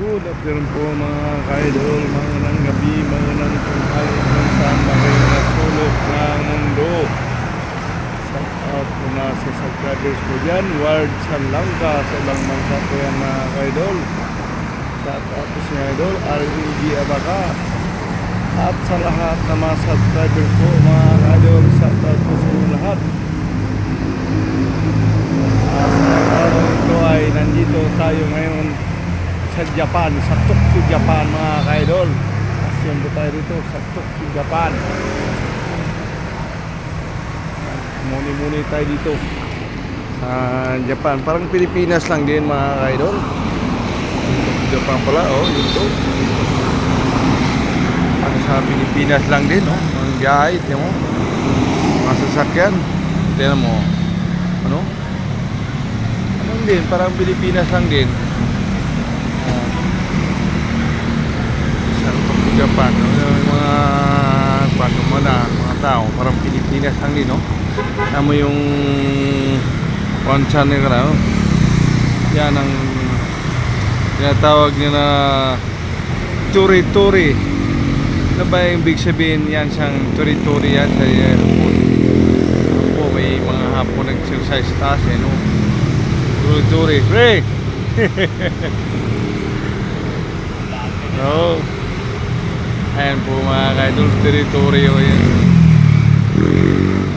Good afternoon po mga kaidol, mga nang gabi, mga nang tunghali kung saan na kayo nasulok ng mundo. Shout out po na sa subscribers ko dyan, Ward Sanlangka, sa ibang bansa po yan mga kaidol. Shout out po si idol, RLG Abaca. At sa lahat na mga subscribers po mga kaidol, shout out po sa lahat. Ah, sa araw ito ay nandito tayo ngayon sa Japan, sa Tokyo, Japan mga kaidol. Asyon po tayo dito sa Tokyo, Japan. Muni-muni tayo dito sa Japan. Parang Pilipinas lang din mga kaidol. Japan pala, oh, dito. Ang sa Pilipinas lang din, oh. Ang biyahe, tiyan mo. Mga sasakyan. Tiyan mo. Ano? Ano din, parang Pilipinas lang din. Ah. Sa Tokyo, Japan, yung mga paano mo na, mga tao, parang Pilipinas lang din, no? Alam mo yung one channel na, no? Yan ang tinatawag nila na turi-turi. Ano ba yung big sabihin yan siyang turi-turi yan sa airport? po may mga hapon nag-exercise taas eh, no? Turi-turi. Pre! Oo. Ayan po mga ka-idol, turi-turi o yan.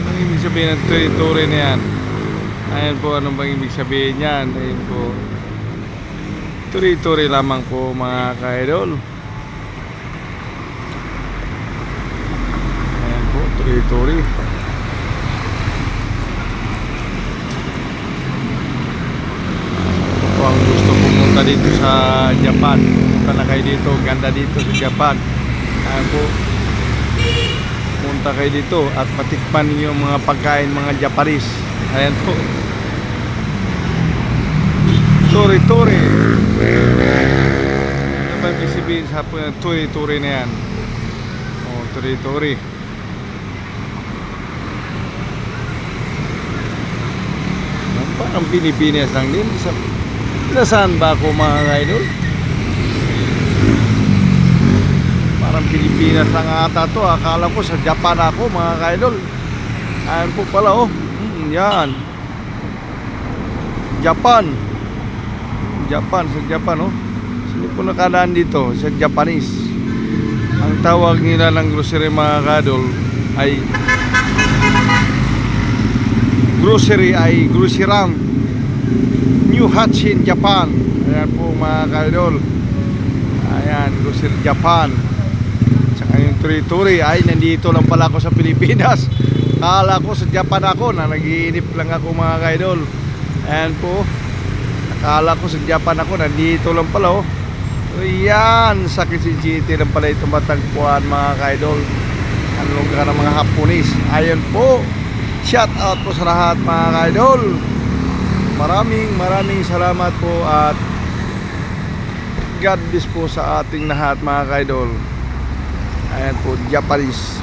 Anong ibig sabihin ng turi-turi na yan? Ayan po, anong bang ibig sabihin yan? Ayan po. Turi-turi lamang po mga ka-idol. Ayan po, turi-turi. Kung ang gusto pumunta dito sa Japan, punta na kayo dito, ganda dito sa Japan. Ayan po, punta kayo dito at matikman niyo mga pagkain mga Japanese. Ayan po. Tori Tori. Ano ba ibig sa hapon ng Tori Tori na yan? Oh, Tori Tori. Parang Pilipinas lang din. Sa, nasaan ba ako mga idol? Parang Pilipinas lang ata to. Akala ko sa Japan ako mga idol. Ayan po pala oh. Mm, yan. Japan. Japan, sa Japan oh. Sino po nakadaan dito? Sa Japanese. Ang tawag nila ng grocery mga kadol ay grocery ay groceryram New Hatchin Japan. Ayan po mga kaidol. Ayan grocery Japan. Tsaka yung turi-turi. Ay nandito lang pala ako sa Pilipinas. Kala ko sa Japan ako na nagiinip lang ako mga kaidol. Ayan po. Akala ko sa Japan ako nandito lang pala oh. Ayan, sa Quezon City lang pala ito matagpuan mga kaidol. Ang lugar ng mga Haponis. Ayan po. Shout out po sa lahat mga ka-idol. Maraming maraming salamat po at God bless po sa ating lahat mga ka-idol. Ayan po, Japanese.